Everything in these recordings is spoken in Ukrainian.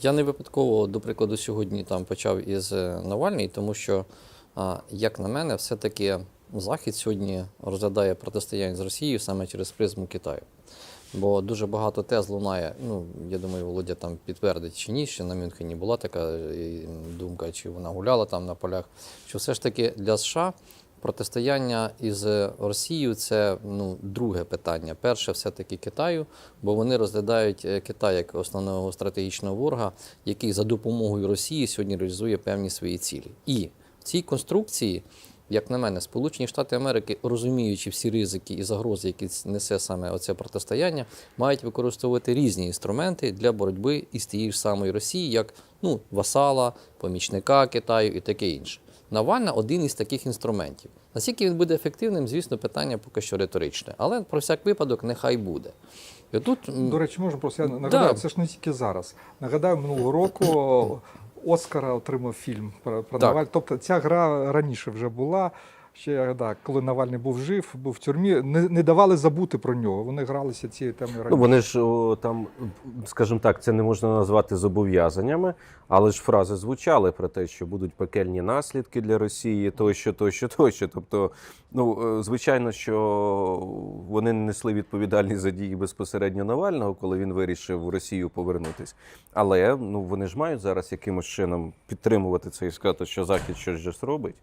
Я не випадково, до прикладу, сьогодні там почав із е, Навальний, тому що, як на мене, все-таки Захід сьогодні розглядає протистояння з Росією саме через призму Китаю. Бо дуже багато тез лунає. Ну, я думаю, Володя там підтвердить чи ні, що на Мюнхені була така е, думка, чи вона гуляла там на полях. Що все ж таки для США протистояння із Росією це ну, друге питання. Перше, все-таки Китаю, бо вони розглядають е, Китай як основного стратегічного ворога, який за допомогою Росії сьогодні реалізує певні свої цілі. І в цій конструкції. Як на мене, Сполучені Штати Америки, розуміючи всі ризики і загрози, які несе саме оце протистояння, мають використовувати різні інструменти для боротьби із тією ж самою Росією, як ну, васала, помічника Китаю і таке інше. Навальна один із таких інструментів. Наскільки він буде ефективним, звісно, питання поки що риторичне. Але про всяк випадок нехай буде. І тут До речі, можна просто я нагадаю, Да. це ж не тільки зараз. Нагадаю, минулого року Оскара отримав фільм про, про Навальну. Тобто ця гра раніше вже була. Ще да, коли Навальний був жив, був в тюрмі, не, не давали забути про нього. Вони гралися цією темою раніше. Ну, вони ж о, там, скажімо так, це не можна назвати зобов'язаннями, але ж фрази звучали про те, що будуть пекельні наслідки для Росії, тощо, тощо, тощо. Тобто, ну е, звичайно, що вони не несли відповідальність за дії безпосередньо Навального, коли він вирішив в Росію повернутись. Але ну вони ж мають зараз якимось чином підтримувати це і сказати, що Захід щось робить.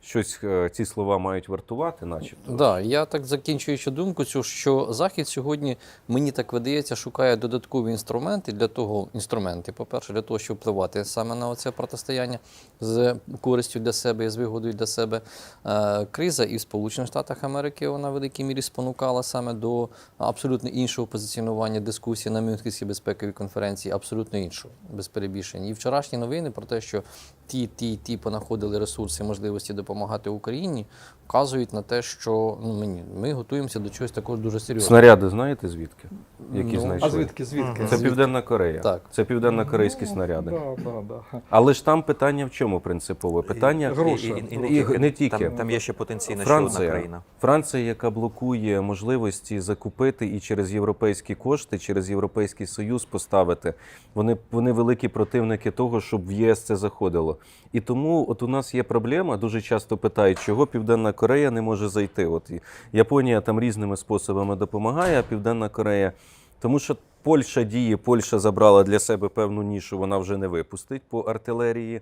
Щось е, ці слова мають вартувати, начебто. Да, я так закінчуючи думку, цю, що Захід сьогодні, мені так видається, шукає додаткові інструменти для того, інструменти, по-перше, для того, щоб впливати саме на це протистояння з користю для себе і з вигодою для себе. Е, криза і в Сполучених Штатах Америки вона в великій мірі спонукала саме до абсолютно іншого позиціонування дискусії на Мюнхенській безпековій конференції, абсолютно іншого, без перебільшень. І вчорашні новини про те, що ті, ті, ті понаходили ресурси, можливості допомагати Україні, вказують на те, що ну, мені, ми готуємося до чогось такого дуже серйозного. Снаряди знаєте звідки? Які Ну, знайшли? А звідки? Звідки? Це Південна Корея. Так. Це південно-корейські Ну, снаряди. Да, да, да. Але ж там питання в чому принципове? Питання Гроші. І, і, і, не, І тільки. не тільки. Там, там є ще потенційно ще одна країна. Франція, яка блокує можливості закупити і через європейські кошти, через Європейський Союз поставити. Вони, вони великі противники того, щоб в ЄС це заходило. І тому от у нас є проблема. Дуже часто питають, чого Південна Корея не може зайти. От Японія там різними способами допомагає, а Південна Корея. Тому що Польща діє, Польща забрала для себе певну нішу, вона вже не випустить по артилерії.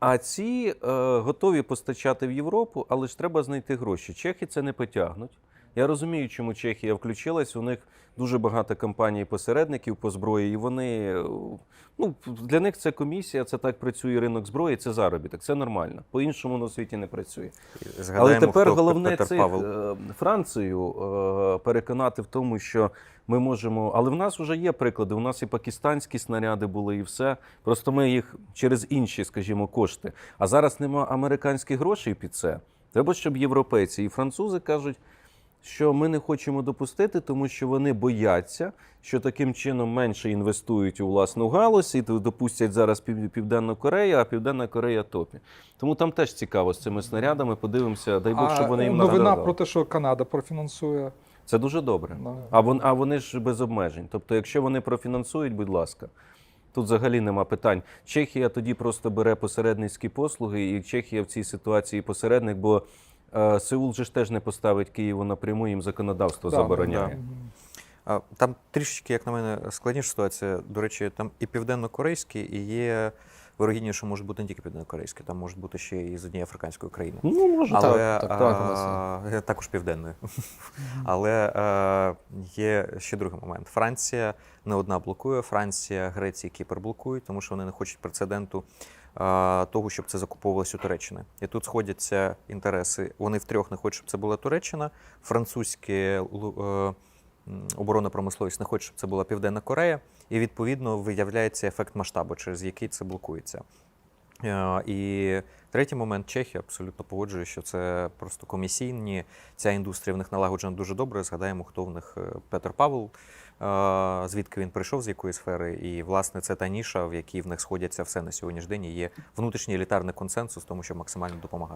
А ці е, готові постачати в Європу, але ж треба знайти гроші. Чехи це не потягнуть. Я розумію, чому Чехія включилась. У них дуже багато компаній-посередників по зброї, і вони ну для них це комісія, це так працює ринок зброї, це заробіток, це нормально. По-іншому на світі не працює. Але тепер хто головне цих, Павел. е, Францію е, переконати в тому, що ми можемо. Але в нас вже є приклади. У нас і пакистанські снаряди були, і все. Просто ми їх через інші, скажімо, кошти. А зараз нема американських грошей під це. Треба, щоб європейці і французи кажуть. Що ми не хочемо допустити, тому що вони бояться, що таким чином менше інвестують у власну галузь і допустять зараз Пів- Південну Корею, а Південна Корея топі. Тому там теж цікаво з цими снарядами. Подивимося, дай Бог, щоб вони їм новина про те, що Канада профінансує. Це дуже добре. А вони, а вони ж без обмежень. Тобто, якщо вони профінансують, будь ласка. Тут взагалі нема питань. Чехія тоді просто бере посередницькі послуги, і Чехія в цій ситуації посередник, бо Сеул же ж теж не поставить Києву напряму, їм законодавство Да, забороняє. да. Там трішечки, як на мене, складніша ситуація. До речі, там і південно-корейські, і є вирогідніше, що можуть бути не тільки південно-корейські, там можуть бути ще і з однієї африканської країни. Ну, може, Але так, так, так, а, також південною. Але е, є ще другий момент. Франція не одна блокує. Франція, Греція, Кіпр блокують, тому що вони не хочуть прецеденту е, того, щоб це закуповувалось у Туреччини. І тут сходяться інтереси. Вони втрьох не хочуть, щоб це була Туреччина, французьке лу- е, м, оборонна промисловість не хоче, щоб це була Південна Корея. І відповідно виявляється ефект масштабу, через який це блокується. Е, І третій момент Чехія абсолютно погоджує, що це просто комісійні. Ця індустрія в них налагоджена дуже добре. Згадаємо, хто в них е, Петр Павел, е, звідки він прийшов, з якої сфери. І, власне, це та ніша, в якій в них сходяться все на сьогоднішній день. І є внутрішній елітарний консенсус, тому, щоб максимально допомагати.